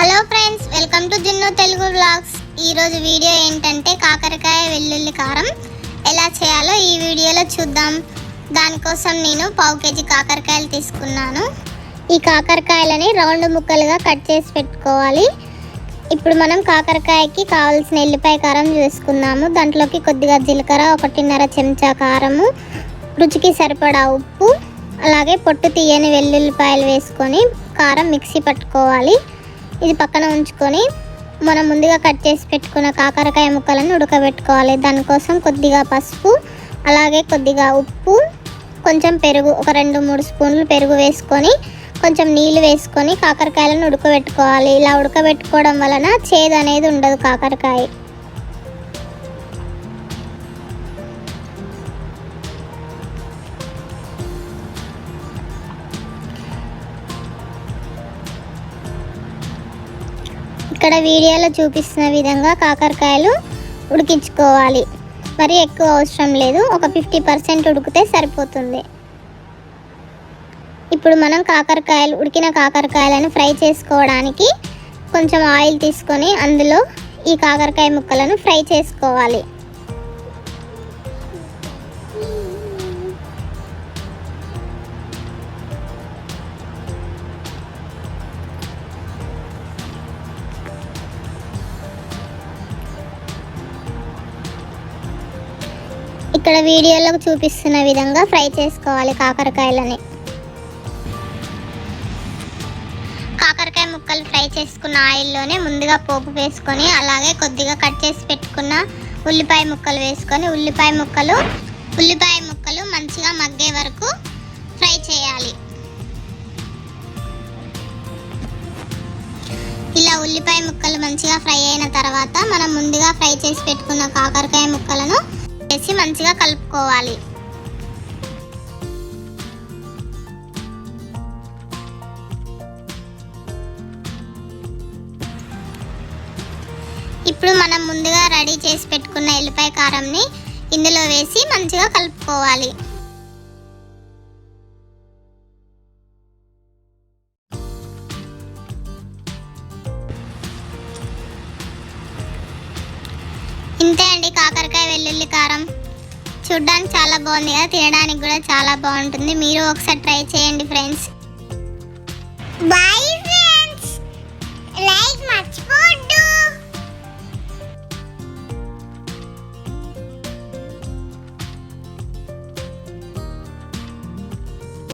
Hello friends welcome to Jinno Telugu vlogs ఈరోజు video ఏంటంటే కాకరకాయ వెల్లుల్లి కారం. ఎలా చేయాలో ఈ వీడియోలో చూద్దాం. దానికోసం నేను పావు కేజీ కాకరకాయలు తీసుకున్నాను. ఈ కాకరకాయలని రౌండ్ ముక్కలుగా కట్ చేసి పెట్టుకోవాలి. ఇప్పుడు మనం కాకరకాయకి కావాల్సిన ఎల్లిపాయ కారం చేసుకుందాము దాంట్లోకి కొద్దిగా జీలకర్ర ఒకటిన్నర చెంచా కారము రుచికి సరిపడా ఉప్పు అలాగే పొట్టు తీయని వెల్లుల్లిపాయలు వేసుకొని కారం మిక్సీ పట్టుకోవాలి. ఇది పక్కన ఉంచుకొని మనం ముందుగా కట్ చేసి పెట్టుకున్న కాకరకాయ ముక్కలను ఉడకబెట్టుకోవాలి. దానికోసం కొద్దిగా పసుపు అలాగే కొద్దిగా ఉప్పు కొంచెం పెరుగు ఒక రెండు మూడు స్పూన్లు పెరుగు వేసుకొని కొంచెం నీళ్ళు వేసుకొని కాకరకాయలను ఉడకబెట్టుకోవాలి. ఇలా ఉడకబెట్టుకోవడం వలన చేదు అనేది ఉండదు కాకరకాయ. ఇక్కడ వీడియోలో చూపిస్తున్న విధంగా కాకరకాయలు ఉడికించుకోవాలి. మరి ఎక్కువ అవసరం లేదు. ఒక ఫిఫ్టీ పర్సెంట్ ఉడికితే సరిపోతుంది. ఇప్పుడు మనం కాకరకాయలు ఉడికిన కాకరకాయలను ఫ్రై చేసుకోవడానికి కొంచెం ఆయిల్ తీసుకొని అందులో ఈ కాకరకాయ ముక్కలను ఫ్రై చేసుకోవాలి. ఇక్కడ వీడియోలో చూపిస్తున్న విధంగా ఫ్రై చేసుకోవాలి కాకరకాయలని. కాకరకాయ ముక్కలు ఫ్రై చేసుకున్న ఆయిల్లోనే ముందుగా పోపు వేసుకొని అలాగే కొద్దిగా కట్ చేసి పెట్టుకున్న ఉల్లిపాయ ముక్కలు వేసుకొని ఉల్లిపాయ ముక్కలు ఉల్లిపాయ ముక్కలు మంచిగా మగ్గే వరకు ఫ్రై చేయాలి. ఇలా ఉల్లిపాయ ముక్కలు మంచిగా ఫ్రై అయిన తర్వాత మనం ముందుగా ఫ్రై చేసి పెట్టుకున్న కాకరకాయ ముక్కలను మంచిగా కలుపుకోవాలి. ఇప్పుడు మనం ముందుగా రెడీ చేసి పెట్టుకున్న ఎల్లిపాయ కారంని ఇందులో వేసి మంచిగా కలుపుకోవాలి. ఇంతే అండి కాకరకాయ వెల్లుల్లి కారం. చూడ్డానికి చాలా బాగుంది కదా తినడానికి కూడా చాలా బాగుంటుంది. మీరు ఒకసారి ట్రై చేయండి ఫ్రెండ్స్ బాయ్